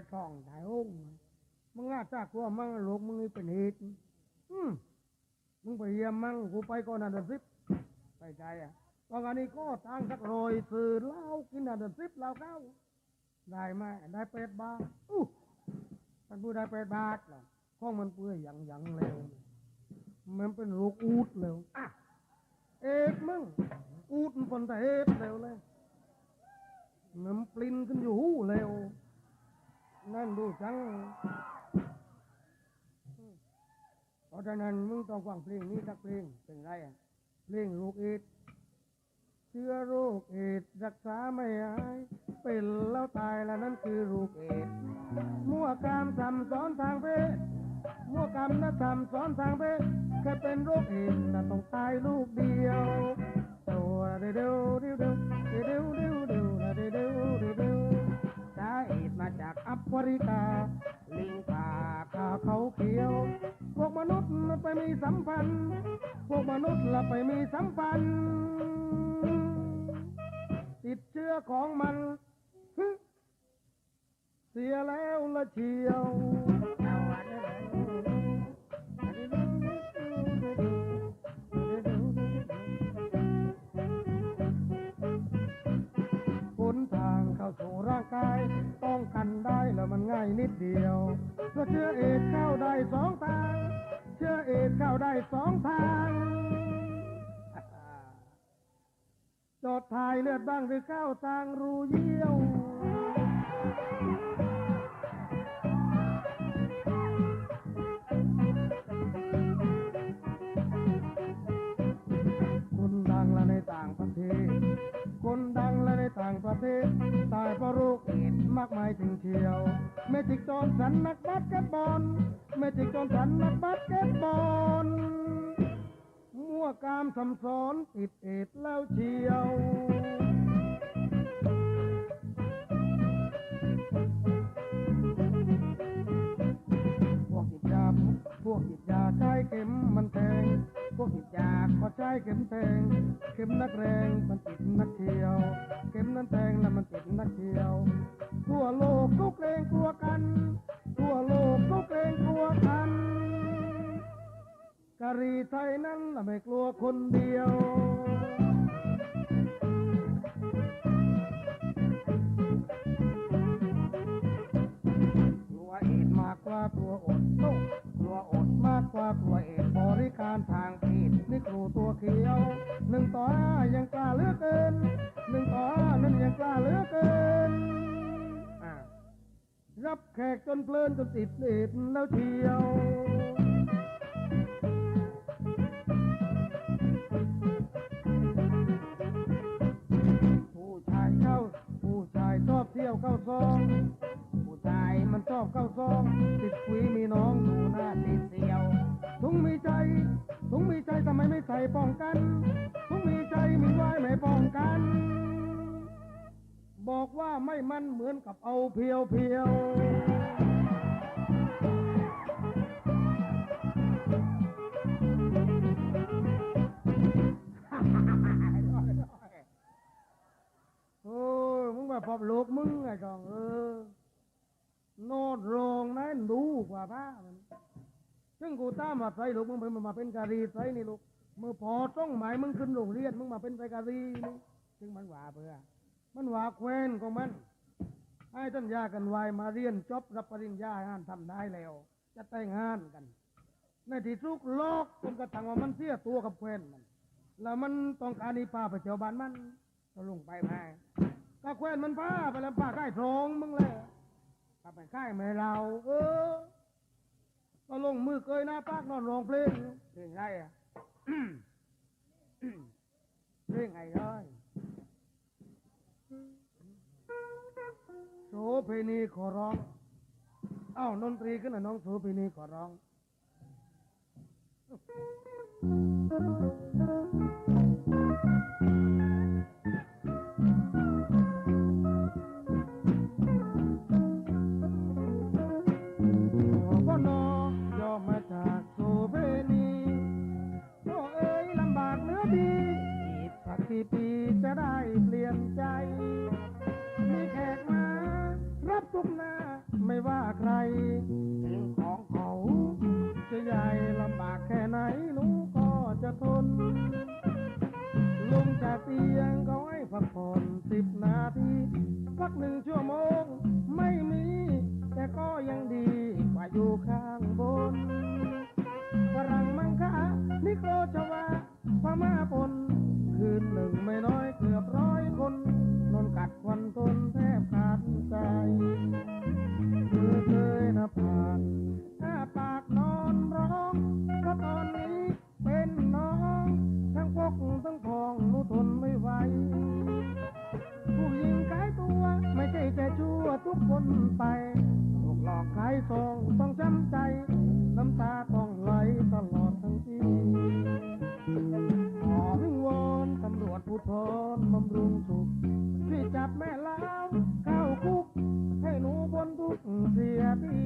งูรวยทองถ่ายองมึงอาจากกลัวมั่งลูกมึงนี่เป็นเหตุอืมมึงไปเยี่ยมมั่งกูไปก่อนนะเดือนสิบไปใจอะตอนนี้ก็ทางสักโรยสื่อเล้ากินนะเดือนสิบเล้าเก้าได้ไหมได้เป็ดบาทอู้มันพูดได้เป็ดบาทเหรอข้องมันเปื่อยยังยังๆเลยมันเป็นลูกอูดเลยอะเอ็ดมึงอูดมันปนแต่เอ็ดเร็วเลยมันปลิ้นขึ้นอยู่หูเร็ว นั่นดูจังเพราะฉะนั้นมึงต้องฟังเพลงนี้สักเพลงเป็นไรอะเพลงลูกเอ็ดเชื้อโรคเอดรักษาไม่หาย เป็นแล้วตายแล้วนั่นคือลูกเอดมั่วกามทำสอนทางเพศมั่วกรรมนะทำสอนทางเพศแค่เป็นโรคเองนะต้องตายลูกเดียวตัวเดียวเดียวเดียวเดียว วาริกาลิงป่าขาเขาเขียว พวกมนุษย์ไปมีสัมพันธ์ พวกมนุษย์ละไปมีสัมพันธ์ ติดเชื้อของมัน เสียแล้วละเชียว ร่างกายป้องกันได้แล้วมันง่ายนิดเดียวเพราะเชื้อเอดเข้าได้สองทาง เชื้อเอดเข้าได้สองทางจอดถ่ายเลือดบ้างหรือเข้าทางรูเยี่ยวางประเทศตายเพราะโรคเอดมากมายถึงเชียว เมจิกจอนสันนักบาสเกตบอล เมจิกจอนสันนักบาสเกตบอล มั่วกามสำสอนติดเอดแล้วเชียวพวกติดยาพวกติดยาใช้เข็มมันแทง พวกติดยาก็ใช้เข็มแทง เข็มนักแรงมันติดนักเที่ยว เข็มนั้นแทงแล้วมันติดนักเที่ยว ทั่วโลกก็เกรงกลัวกัน ทั่วโลกก็เกรงกลัวกันกะรีไทยนั้นละไม่กลัวคนเดียวกลัวเอดมากกว่ากลัวอดโอ้กลัวอดมากกว่ากลัวเอดบริการทางเพศนี่ครูตัวเขียวหนึ่งต่อห้ายังกล้าเลือกเกิน กล้าเหลือเกินรับแขกจนเพลินจนติดเอดแล้วเชียวผู้ชายเข้า ผู้ชายชอบเที่ยวเข้าซอง ผู้ชายมันชอบเข้าซอง ติดคุยมีน้องดูหน้าติดเสียวถุงมีใจถุงมีใจทำไมไม่ใส่ป้องกันถุงมีใจมีไว้ไม่ป้องกัน บอกว่าไม่มันเหมือนกับเอาเพียวเพียวโอ้ยมึงมาพบลูกมึงไงจองเออ โนดโรงนั้นดูกว่าพ้ามัน ซึ่งกูตามมาใส่ลูกมึงเป็นมาเป็นกะรีใส่นี่ลูกเมื่อพอต้องหมายมึงขึ้นโรงเรียนมึงมาเป็นไปกะรีนี่ ซึ่งมันว่าเพื่อ มันว่าแควนของมันให้ท่านยากันไว้มาเรียนจบรับปริญญาห้านทำได้แล้ว จะแต่งงานกัน ในที่สุดโลกจนกระทั่งว่ามันเสียตัวกับแควนมันแล้วมันต้องการนีพาไปเจ้าบ้านมันก็ลงไปมาก็แควนมันพาไปแล้วพาค่ายทองมึงเลยพาไปค่ายไม่เรา เออ ก็ลงมือเกยหน้าปากนอนร้องเพลงเพลงไรอะเพลงไงเลย โสเพณีขอร้องเอ้านนตรีขึ้นนะน้องโสเพณีขอร้องพ่อน้องยอมมาจากโสเพ ทนไม่ไหว ผู้หญิงขายตัว ไม่ใช่แต่ชั่วทุกคนไปถูกหลอกขายซองต้องจำใจ น้ำตาต้องไหลตลอดทั้งปีขอวิงวอนตำรวจผู้ทนบำรุงสุขช่จับแม่ล้าวเข้าคุก ให้หนูบนทุกเสียที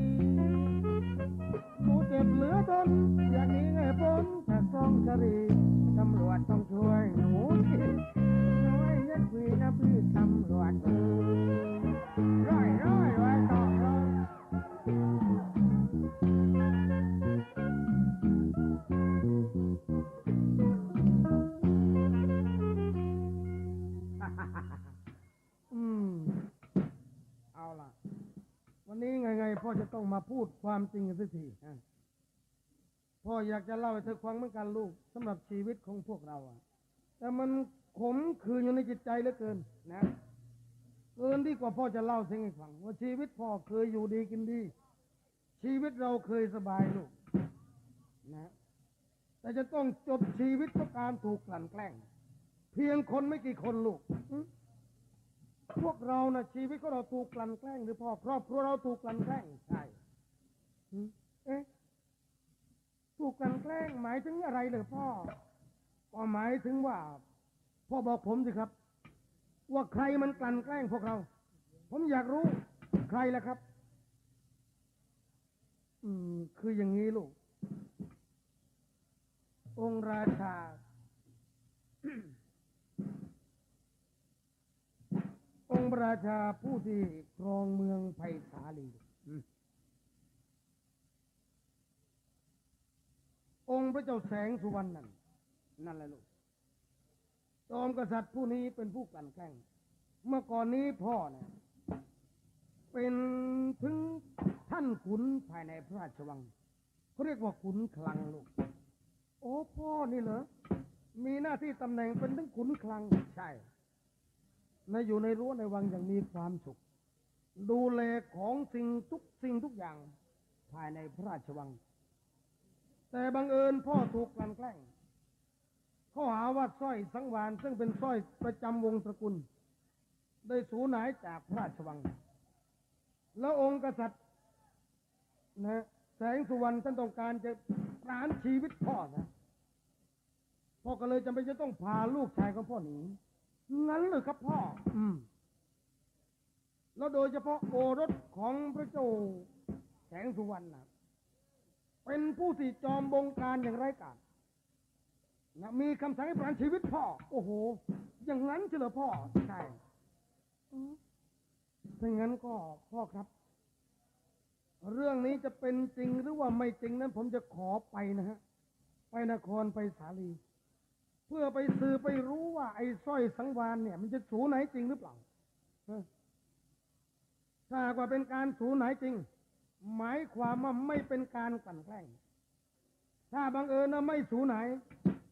หนูเจ็บเหลือทนอย่างนี้ไงพ้นจากซองกะหรี วันนี้ไงไงพ่อจะต้องมาพูดความจริงสักทีพ่ออยากจะเล่าให้เธอฟังเหมือนกันลูกสำหรับชีวิตของพวกเราอะแต่มันขมคืนอยู่ในจิตใจเหลือเกิน นะเกินที่กว่าพ่อจะเล่าสิ่งให้ฟัง ว่าชีวิตพ่อเคยอยู่ดีกินดี ชีวิตเราเคยสบายลูกนะแต่จะต้องจบชีวิตเพราะการถูกกลั่นแกล้ง เพียงคนไม่กี่คนลูกอื พวกเรานะชีวิตของเราถูกกลั่นแกล้งหรือพ่อครอบครัวเราถูกกลั่นแกล้งใช่หืมเอ๊ะถูกกลั่นแกล้งหมายถึงอะไรเลยพ่อ ก็หมายถึงว่า พ่อบอกผมสิครับ ว่าใครมันกลั่นแกล้งพวกเรา ผมอยากรู้ใครล่ะครับ อืม คืออย่างนี้ลูก องค์ราชา องค์พระราชาผู้ที่ครองเมืองไผ่สาลีอืมองค์พระเจ้าแสงสุวรรณนั่นนั่นแหละลูกจอมกษัตริย์ผู้นี้เป็นผู้กลั่นแกล้ง เมื่อก่อนนี้พ่อเนี่ยเป็นถึงท่านขุนภายในพระราชวังเขาเรียกว่าขุนคลังลูก โอ้พ่อนี่เหรอ มีหน้าที่ตำแหน่งเป็นถึงขุนคลังใช่ ในอยู่ในรั้วในวังอย่างมีความสุข ดูแลของสิ่งทุกสิ่งทุกอย่าง ภายในพระราชวัง แต่บังเอิญพ่อถูกกลั่นแกล้งเขาหาว่าสร้อยสังวานซึ่งเป็นสร้อยประจำวงตระกูลได้สูญหายจากพระราชวัง แล้วองค์กษัตริย์นะแสงสุวรรณท่านต้องการจะปราณชีวิตพ่อนะพ่อก็เลยจำเป็นจะต้องพาลูกชายของพ่อหนี งั้นเลยครับพ่อ อืม แล้วโดยเฉพาะโอรสของพระเจ้าแสงสุวรรณนะเป็นผู้ที่จอมบงการอย่างไร้กาจนะมีคำสั่งให้ประหารชีวิตพ่อ โอ้โห อย่างนั้นเฉลอพ่อ ใช่อืมถ้างั้นก็พ่อครับ เรื่องนี้จะเป็นจริงหรือว่าไม่จริงนั้นผมจะขอไปนะฮะ ไปนครไปสาลีผ พื่อไปสืบไปรู้ว่า ไอ้สร้อยสังวานเนี่ย มันจะสูไหนจริงหรือเปล่าถ้ากว่าเป็นการสูไหนจริง หมายความว่าไม่เป็นการกลั่นแกล้ง ถ้าบังเอิญนะไม่สูไหน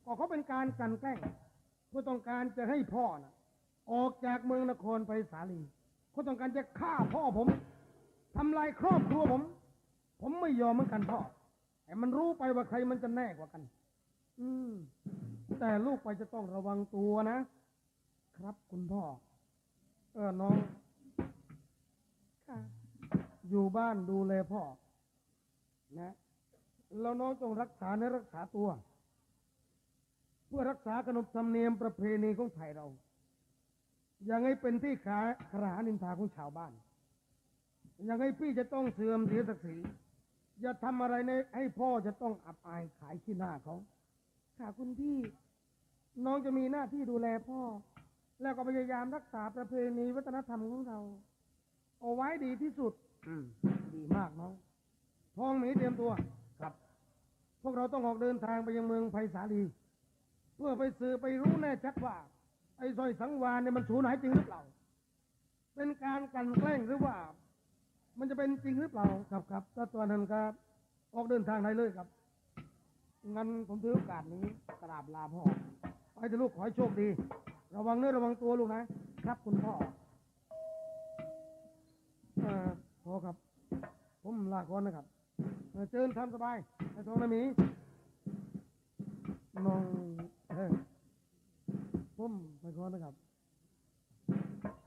ก็เขาเป็นการกลั่นแกล้งเพื่อต้องการจะให้พ่อนะออกจากเมืองนครไปสาลีเขาต้องการจะฆ่าพ่อผมทำลายครอบครัวผม ผมไม่ยอมเหมือนกันพ่อแต่มันรู้ไปว่าใครมันจะแน่กว่ากัน อืม แต่ลูกไปจะต้องระวังตัวนะ ครับคุณพ่อ เออน้องค่ะอยู่บ้านดูแลพ่อ นะ แล้วน้องต้องรักษาเนื้อรักษาตัว เพื่อรักษาขนบธรรมเนียมประเพณีของไทยเรา อย่างให้เป็นที่ขาขรานินทาของชาวบ้าน อย่างให้พี่จะต้องเสื่อมเสียศักดิ์ศรีอย่าทำอะไรในให้พ่อจะต้องอับอายขายขี้หน้าเขาค่ะคุณพี่ น้องจะมีหน้าที่ดูแลพ่อ แล้วก็พยายามรักษาประเพณีวัฒนธรรมของเรา เอาไว้ดีที่สุด อืมดีมากน้องทองหมีเตรียมตัว ครับ พวกเราต้องออกเดินทางไปยังเมืองไผ่สาลี เพื่อไปสืบไปรู้แน่ชัดว่า ไอ้สร้อยสังวานเนี่ยมันสูญหายจริงหรือเปล่า เป็นการกลันแกล้งหรือว่า มันจะเป็นจริงหรือเปล่าครับครับถ้าตัวนั้นครับ ออกเดินทางได้เลยครับ งั้นผมถือโอกาสนี้กราบลาพ่อ ไปเถอะลูกขอให้โชคดี ระวังเนื้อระวังตัวลูกนะ ครับคุณพ่อเอ่อพอครับ ผมลาก่อนนะครับเอ่อเชิญทำสบายไอ้ทองนะหมีน้องเฮ้ยผมไปก่อนนะครับ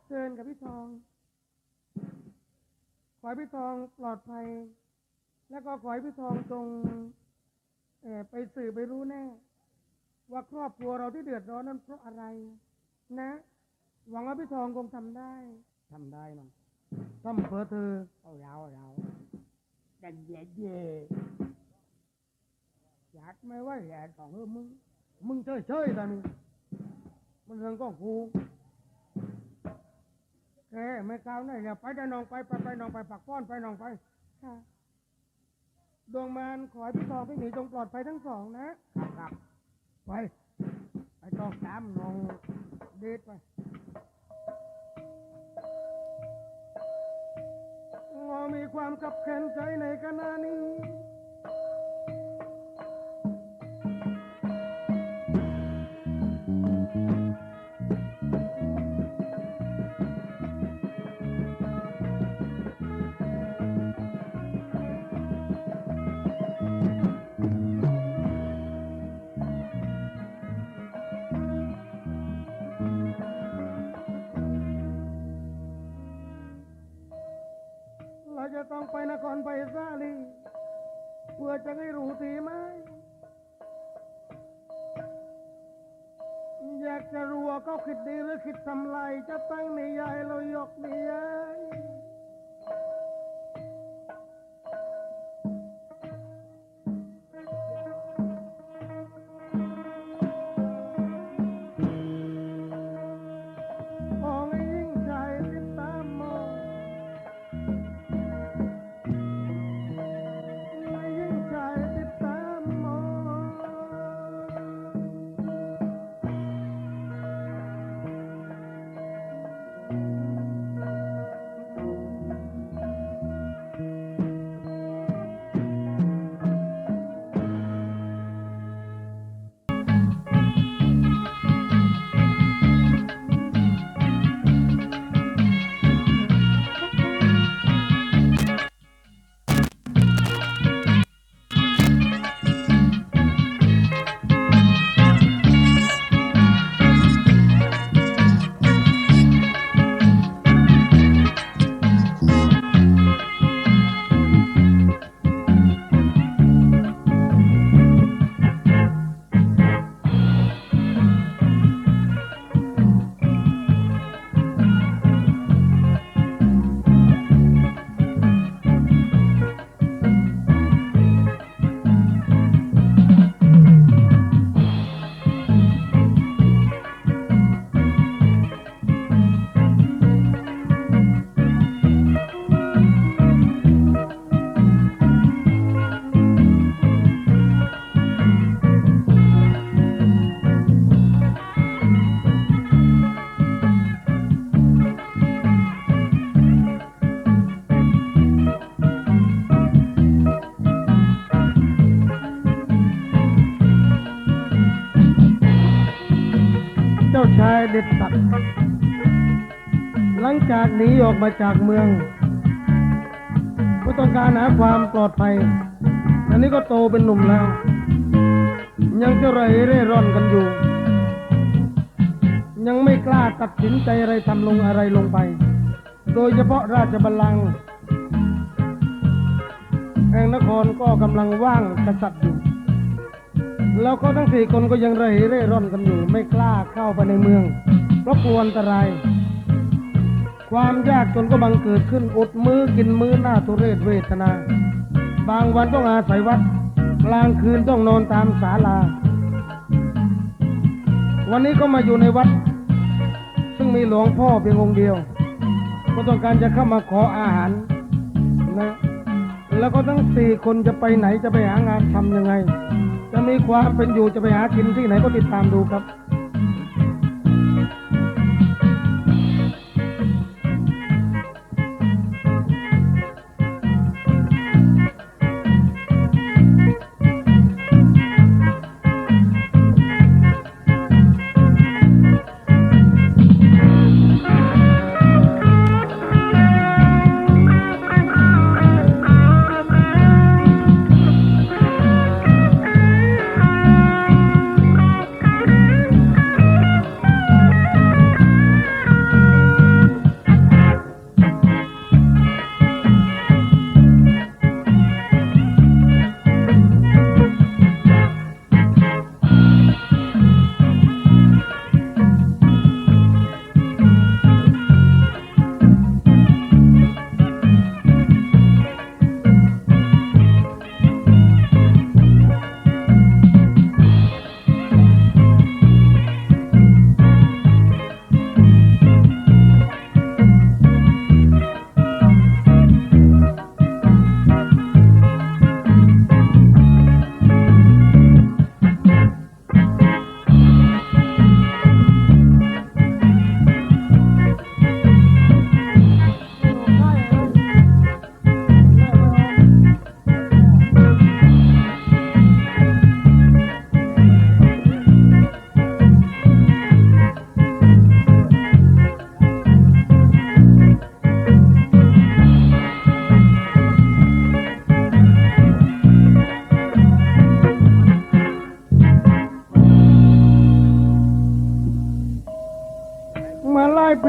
เชิญกับพี่ทอง ขอให้พี่ทองปลอดภัย แล้วก็ขอให้พี่ทองจงเอ่อไปสื่อไปรู้แน่ ว่าครอบครัวเราที่เดือดร้อนนั้นเพราะอะไร นะ หวังว่าพี่ทองคงทำได้ทำได้น้องทำเพื่อเธอเอาเราเราดันเย็ดเย่อยากไม่ว่าแย่ของเออมึง มึงเฉยเฉยๆแต่นี่มันเรื่องของกูแกไม่ก้าวไหนเนี่ยไปได้น้องไปไปไปน้องไปปักป้อนไปน้องไปค่ะดวงมารขอให้พี่ทองพี่หมีจงปลอดภัยทั้งสองนะครับครับ ไปไปต้องตามน้องเดดไปงอมีความขับแค้นใจในขณะนี้ ก็คิดดีหรือคิดทำลายจะตั้งนิยายเรายกนิยายมากหนีออกมาจากเมืองก็ต้องการหาความปลอดภัย อันนี้ก็โตเป็นหนุ่มแล้ว ยังจะไรเร่ร่อนกันอยู่ ยังไม่กล้าตัดสินใจอะไรทำลงอะไรลงไป โดยเฉพาะราชบัลลังก์แห่งนครก็กำลังว่างกษัตริย์อยู่ แล้วเขาทั้งสี่คนก็ยังรเร่ร่อนกันอยู่ ไม่กล้าเข้าไปในเมือง เพราะกลัวอันตราย ความยากจนก็บังเกิดขึ้นอดมือกินมือหน้าทุเรศเวทนา บางวันต้องอาศัยวัด กลางคืนต้องนอนตามศาลา วันนี้ก็มาอยู่ในวัด ซึ่งมีหลวงพ่อเพียงองค์เดียว ก็ต้องการจะเข้ามาขออาหารนะแล้วก็ทั้งสี่คนจะไปไหนจะไปหางานทำยังไง จะมีความเป็นอยู่จะไปหากินที่ไหนก็ติดตามดูครับ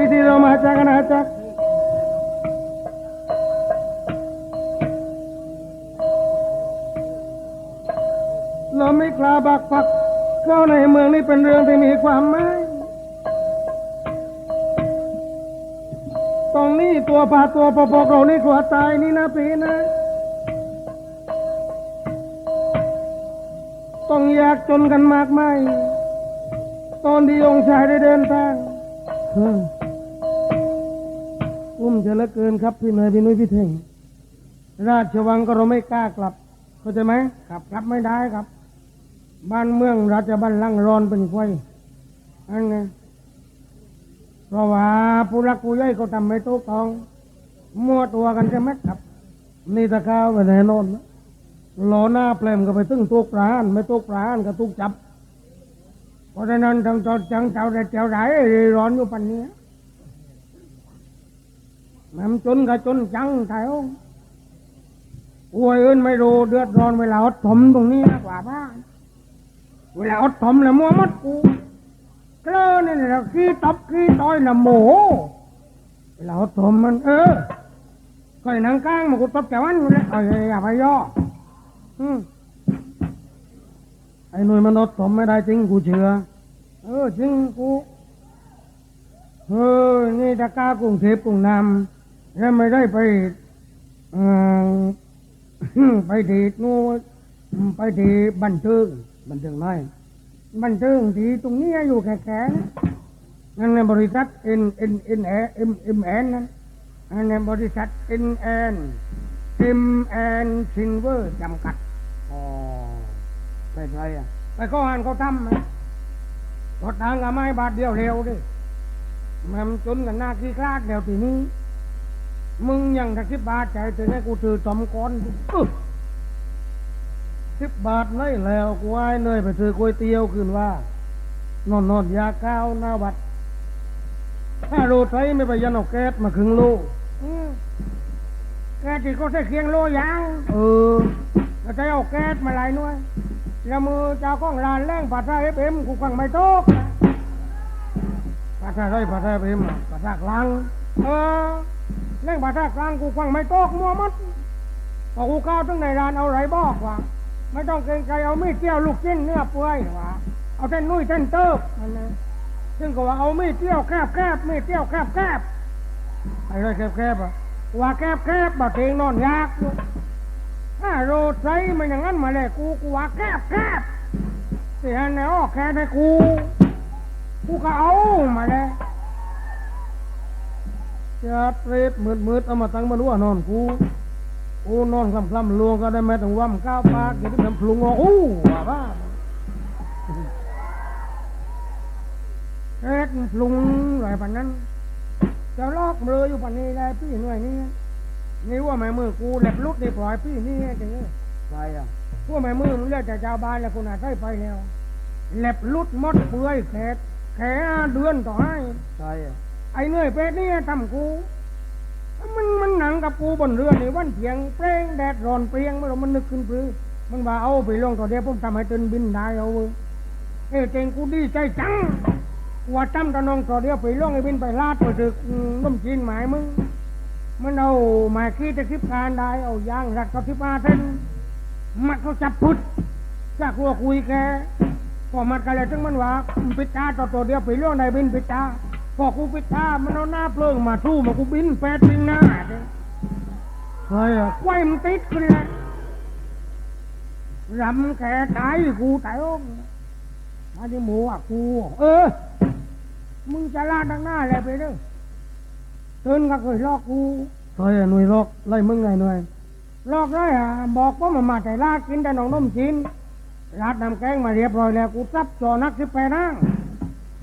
ไล่ปีที่เรามาจากอาณาจักรเราไม่กล้าบักปักเข้าในเมืองนี้เป็นเรื่องที่มีความหมายตรงนี้ตัวพาตัวปปกเรานี่กลัวตายนี่นะปีนะต้องยากจนกันมากไหมายตอนที่องค์ชายได้เดินทาง อืมอุ้มจะเหลือเกินครับพี่เนยพี่นุ้ยพี่เท่งราชวังก็เราไม่กล้ากลับ เข้าใจไหมครับกลับไม่ได้ครับ บ้านเมืองราชบัลลังก์ร้อนเป็นไฟอันไงเพราะว่าผู้รักผู้ใหญ่เขาทำไม่ถูกต้องมั่วตัวกันใช่ไหมครับนี่ตะข้าวไปแน่นอนนะหลอหน้าแปลมก็ไปตึ้งตุกปราณไม่ตุกปราณก็ตุกจับ เพราะฉะนั้นทางจอดจังเจ้าได้เจ้าได้ร้อนอยู่ปันนี้ มันจนกับจนจังไทยอวยอื่นไม่รู้เดือดร้อนเวลาอดถมตรงนี้มากกว่าบ้านเวลาอดถมแล้วมัวมัดกูเกลือนี่แหละขี้ตบขี้ต้อยละโมเวลาอดถมมัน เออก็ไอ้หนังก้างมากูตบแต่วันอยู่เลยเอ้ยอย่าไปย่อมไอ้หน่ยมันอดทนไม่ได้จริงกูเชื่อเออจริงกูเออนี่ตะกร้ากรุงเทพกรุงนำ แล้วไม่ได้ไปเอ่อไปที่นู่นไปที่บันเทิงบันเทิงน้อยบันเทิงที่ตรงนี้อยู่แค่ๆนั่นในบริษัท N N N M M N นั่นนั่นในบริษัท N N M N Silver จำกัดอ๋อไปไงอะไปเขาหันเขาทำไหมรถทางกับไม้บาทเดียวเร็วดิมันจนกันหน้าขี้คลาดเดี๋ยวทีนี้ มึงยังถ้าสิบบาทใจถึงให้กูถือตอมก้อนสิบบาทเลยแล้วกูไอ้เนยไปซื้อก๋วยเตี๋ยวคืนว่า นอนนอนยาก้าวหน้าวัดถ้าโรไทยไม่ไปยันเอาแก๊สมาครึ่งโลอืมแกที่ก็ใช้เคียงโลยาง เออแล้วใช้เอาแก๊สมาหลายหน่วยแล้วมือเจ้าของร้านแรงปัดท่าเอฟเอ็มกูฟังไม่ตกปาทาได้ปาทาไปมาปาทากลาง เออ แรงปัดท่ากลางกูฟังไม่ตกมัวมัดพอกูเข้าวตั้งในร้านเอาไรบอกว่าไม่ต้องเกรงใจเอามีดเจี้ยวลูกชิ้นเนื้อเปื่อยว่าเอาเส้นนุ่ยเส้นเติบนั่นนะซึ่งก็ว่าเอามีดเจี้ยวแคบแคบมีดเจี้ยวแคบแคบไอ้ไรแคบๆอะว่าแคบแคบบ่เทงนอนยากอยู่ถ้าโรดไซมันอย่างนั้นมาเลยกูกูว่าแคบแคบเสียแนวแค่ให้กูกูก็เอามาเลย จะเปรตมืดมืดๆเอามาตั้งมารู้ว่านอนกูกูนอนคลำคลำๆลวงก็ได้แม้แต่ว่ำก้าวปากอย่างที่ทำพลุงออกอู้ว่าบ้าเอ็ดปรุงอะไรปานนั้นจะลอกเบลออยู่ปานนี้ได้พี่หน่วยนี้นี่ว่าแม่มือกูแหลบลุดได้ปล่อยพี่นี่จังเลยใช่อะพวกแม่มือมันเลือกจากชาวบ้านแล้วคุณอาจได้ไปแล้วแหลบลุดหมดเปื่อยแขกแขเดือนต่อให้ใช่อะ ไอ้เหนื่อยเป็ดนี่ทำกู มันมันหนังกับกูบนเรือในวันเพียงเปรงแดดร้อนเปรียงเมื่อมันนึกขึ้นปรือมันว่าเอาไปลงต่อเดียวผมทำให้ตนบินได้เอาเว้ยเอ้ยเจงกูดีใจจังว่าจำตะนองต่อเดียวไปลงไอ้บินไปลาดไปถึกอืมน้ำจีนหมายมึงมันเอาหมายขี้ตะคลิปการได้เอายางรักเขาทิพาเส้นมัดเขาจับพุดจากลัวคุยแกพอมัดกันแล้วถึงมันว่าปิดตาต่อตัวเดียวไปล่วงได้บินปิดตา พอกูปิดตามันเอาหน้าเปลืองมาทู่มากูบินแปดบินหน้าเด้อใช่อะไฟมันติดขึ้นเลยรำแกตายกูตายอ้งมาที่หมูอะกู เออ มึงจะลาดทางหน้าอะไรไปเด้อเตือนก็เคยลอกกูใช่อะหน่วยลอกไล่มึงไงหน่วยลอกได้อะบอกว่ามันมาแต่ลาดกินแต่หนองนมจีนลาดน้ำแกงมาเรียบร้อยแล้วกูซับจอนักสิบแปดนั่ง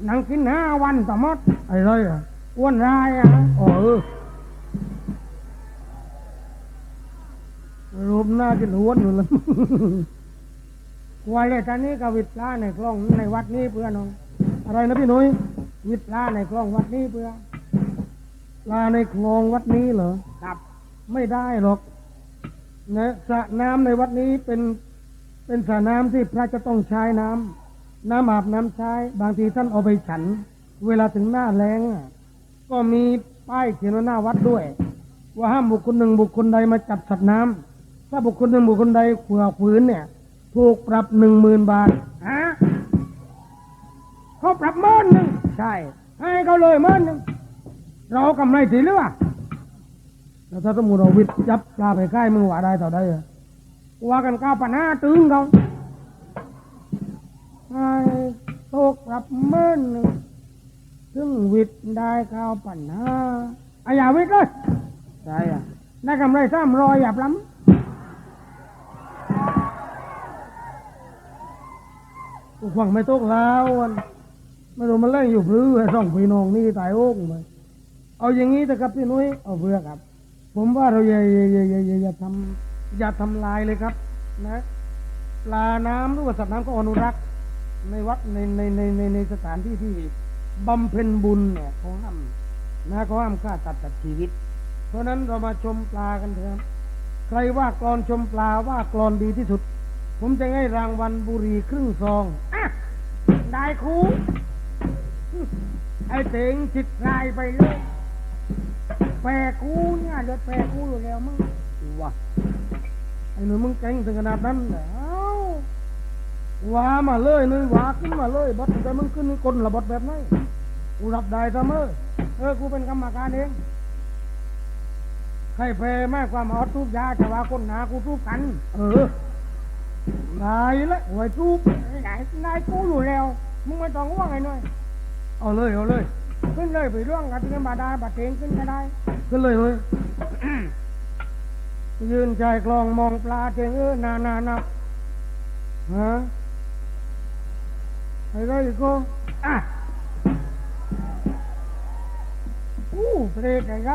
นั่งกินห้าวันต่อมดไอ้ไรอะอ้วนรายอะอ๋อเออรูปหน้ากินหัวนอยู่แล้วกลัวเลยตอนนี้ก็วิดปลาในคลองในวัดนี้เพื่อนน้องอะไรนะพี่หนุ่ยวิดปลาในคลองวัดนี้เพื่อปลาในคลองวัดนี้เหรอครับ ไม่ได้หรอกนะสระน้ำในวัดนี้เป็นเป็นสระน้ำที่พระจะต้องใช้น้ำ น้ำอาบน้ำใช้ บางทีท่านเอาไปฉัน เวลาถึงหน้าแล้งก็มีป้ายเขียนไว้หน้าวัดด้วย ว่าห้ามบุคคลหนึ่งบุคคลใดมาจับสัตว์น้ำถ้าบุคคลหนึ่งบุคคลใดขือฝืนเนี่ยถูกปรับหนึ่งหมื่นบาทฮะเขาปรับหมื่นหนึ่งใช่ ให้เขาเลยหมื่นหนึ่งเรากำไรสีเหลือแล้วถ้าสมมติเราวิทย์จับปลาไปใกล้มึงว่าได้ต่อได้เหรอว่ากันก้าวปัญหาตึงเขา ให้ตกปรับหมื่นหนึ่งซึ่งวิทย์ได้ข้าวปัญหาอาอย่าวิทย์เลยใช่อะได้กำไรสามร้อยอย่าปล้กูฟังไม่ตกแล้ววันไม่รู้มันเล่นอยู่หรือไอ้สองพี่น้องนี่ตายโอ้งไปเอาอย่างนี้นะครับพี่นุ้ยเอาเบื่อครับ ผมว่าเราอย่าอย่าอย่าอย่าอย่าอย่าทำอย่าทำลายเลยครับ นะปลาน้ำหรือว่าสัตว์น้ำก็อนุรักษ์ ในวัดในในในในในสถานที่ที่บำเพ็ญบุญเนี่ยเขาห้ามนะเขาห้ามฆ่าตัดตัดชีวิต เพราะนั้นเรามาชมปลากันเถอะใครว่ากรอนชมปลาว่ากรอนดีที่สุด ผมจะให้รางวัลบุรีครึ่งซองอะได้ครูไอ้เต็งจิตลายไปเลยแปรกูเนี่ยเดือดแปรกูอยู่แล้วมึงว่ะไอ้หนุ่ยมึงเก่งถึงขนาดนั้นเหรอ ว่ามาเลยหนุ่ยว่าขึ้นมาเลยบดแต่มึงขึ้นกลระบดแบบไหนกูรับได้เสมอเออกูเป็นกรรมการเองใครแพ้มากกว่ามาอาทุบยาแต่ว่าคนหนากูทุบกัน เออได้ละไว้ทุบไหนนายกูอยู่แล้วมึงไม่ต้องห่วงไอ้หน่อยเอาเลยเอาเลยขึ้นเลยไปร่วงกันที่บาดาบาดเตงขึ้นก็ได้ ขึ้นเลยเลยยืนใจกลองมองปลาเจงเออนานานาฮะ ไอ้ไรก็อะอู้เปรตอะไร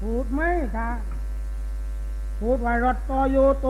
พูดไหมตาพูดว่ารถต่อโยโต